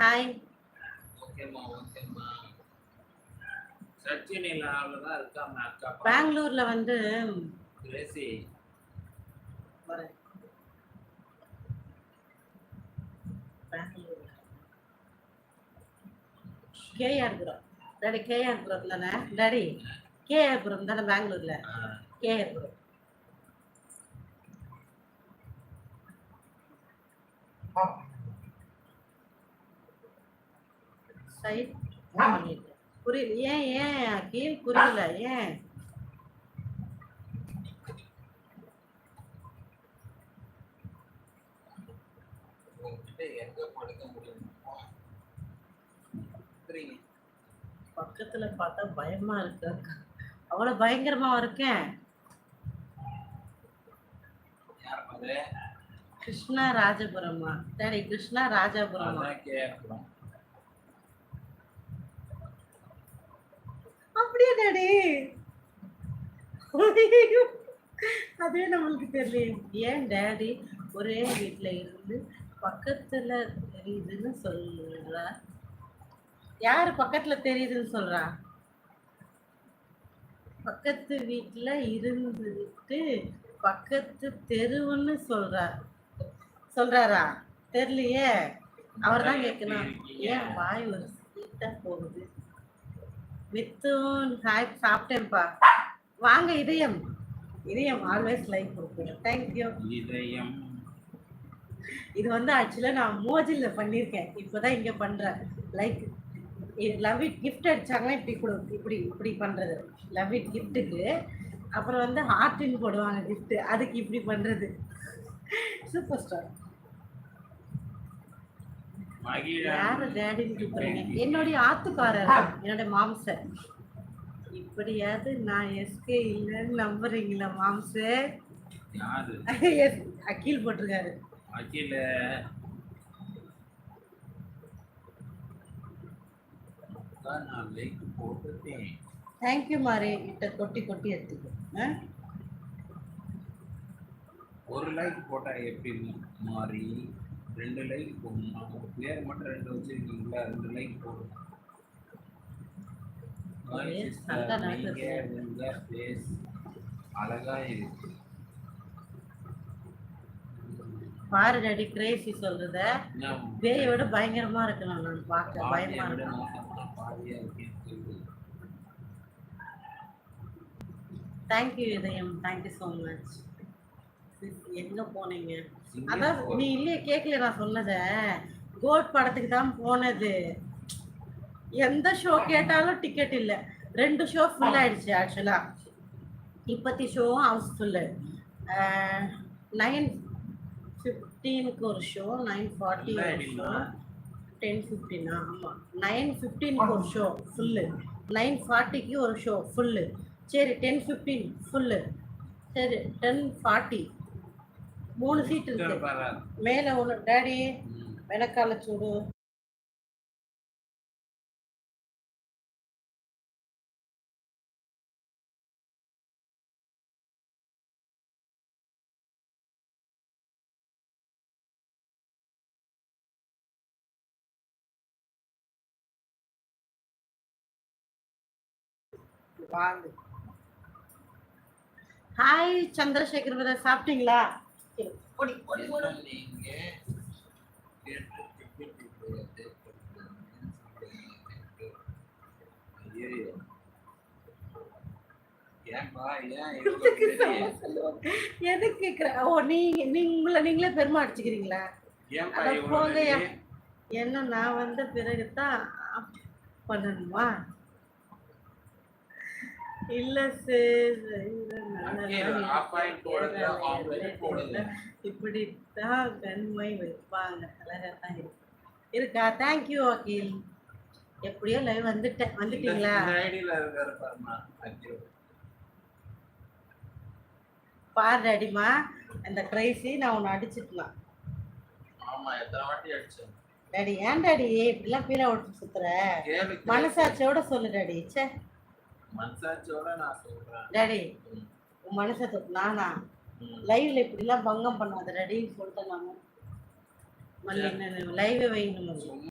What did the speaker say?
Hi பெங்களூர்ல வந்து. பெங்களூர்ல கேஆர்புரம் டாடி கேஆர்புரம் தானே? டாடி கேஆர்புரம் தானே பெங்களூர்ல கேஆர்புரம் சைட் பண்ணிட்டேன் புரியல ஏன் ஏன் அகில் புரியல? ஏன்? பக்கத்துல பார்த்தா பயமா இருக்கு. அவ்வளவு பயங்கரமா இருக்கேன் கிருஷ்ணா ராஜபுரமா டாடி கிருஷ்ணா ராஜபுரமா அதான் கேட்கணும் அப்படியே டாடி அதே நம்மளுக்கு தெரியல ஏன் டாடி ஒரே வீட்டில் இருந்து பக்கத்துல தெரியுதுன்னு சொல்றா? யாரு பக்கத்துல தெரியுதுன்னு சொல்றா? பக்கத்து வீட்ல இருந்துட்டு பக்கத்து தெருவுன்னு சொல்றா. சொல்றாரா? தெரியலையே. அவர் தான் கேட்கணும். ஏன் வாய் ஒரு ஸ்வீட்டா போகுது? மித்துன் ஹாய் சாப்பிட்டேன்ப்பா. வாங்க இதயம். இதயம் ஆல்வேஸ் லைக் கொடுக்குறேன் தேங்க்யூ இதயம். இது வந்து ஆக்சுவலாக நான் மோஜில் பண்ணியிருக்கேன் இப்போதான் இங்கே பண்ணுறேன் லைக் லவ் இட் கிஃப்ட் அடிச்சாங்கன்னா இப்படி கொடு இப்படி இப்படி பண்ணுறது லவ் இட் கிஃப்ட்டுக்கு அப்புறம் வந்து ஹார்ட்டின் போடுவாங்க gift. அதுக்கு இப்படி பண்ணுறது சூப்பர் ஸ்டார் யாரு டேடின்னு கூப்பிடுறீங்க? என்னுடைய ஆத்துக்காரர் என்னுடைய மாம்சர். இப்படியாவது நான் எஸ்கே இல்லைன்னு நம்புறீங்களா மாம்சு யாரு? எஸ் அக்கீல் போட்டிருக்காரு. அகில அக்கா, நான் லைக் போட்டுட்டேன். தேங்க்யூ மாறி. கிட்ட கொட்டி கொட்டி எடுத்துக்கோ. ஆ? ஒரு லைக் போட்டா எப்படி மாறி? ரெண்டு லைக் போடணும். உங்க பேர் மட்டும் ரெண்டு வச்சிருக்கீங்களா ரெண்டு லைக் face அழகா இருக்கு. பாரு டாடி கிரேசி சொல்றத. பேயை விட பயங்கரமா இருக்கணும் நான் பார்க்க. பயமா இருக்கு. தேங்க்யூ இதயம். தேங்க்யூ ஸோ மச் எங்க போனீங்க. அதான் நீ இல்லையே கேட்கல நான் சொன்னத. கோட் படத்துக்கு தான் போனது. எந்த ஷோ கேட்டாலும் டிக்கெட் இல்லை. ரெண்டு ஷோ ஃபுல் ஆயிடுச்சு ஆக்சுவலா இப்பத்தி ஷோவும் ஹவுஸ்ஃபுல்லு நைன் ஃபிஃப்டீனுக்கு ஒரு ஷோ நைன் ஃபார்ட்டி ஒரு ஷோ. டென் ஃபிஃப்டினா ஆமாம் நைன் ஃபிஃப்டீனுக்கு ஒரு ஷோ ஃபுல்லு நைன் ஃபார்ட்டிக்கு ஒரு ஷோ ஃபுல்லு சரி டென் ஃபிஃப்டீன் ஃபுல்லு சரி டென் ஃபார்ட்டி மூணு சீட் இருக்கு. மேலே ஒன்று டேடி. வெனக்கால சூடு வாங்க ஹாய் சந்திரசேகர் சாப்பிட்டீங்களா ஓடி எதுக்கு கேக்குற? ஓ நீங்க நீங்க உங்களை நீங்களே பெருமை அடிச்சுக்கிறீங்களா. பெரிய- என்ன நான் வந்த பிறகுதான் பண்ணணுமா இல்ல. இப்படித்தான் கண்மை வைப்பாங்க. அழகா தான் இருக்கு? இருக்கா தேங்க்யூ அகில் எப்படியோ லைவ் வந்துட்டேன் வந்துட்டீங்களா. பாரு அடிமா அந்த கிரைசி நான் உன்னை அடிச்சிட்டுலாம் ஆமா எத்தனை வாட்டி அடிச்சேன்? டாடி ஏன் டாடி இப்படிலாம் பீலா ஓட்டு சுத்துற? மனசாட்சியோட சொல்லு டாடி சொல்றேன் டாடி. உன் மனசை நானா. லைவ்ல இப்படிலாம் பங்கம் பண்ணாத டாடின்னு சொல்லிட்டேன் நாம மல்லி லைவே சும்மா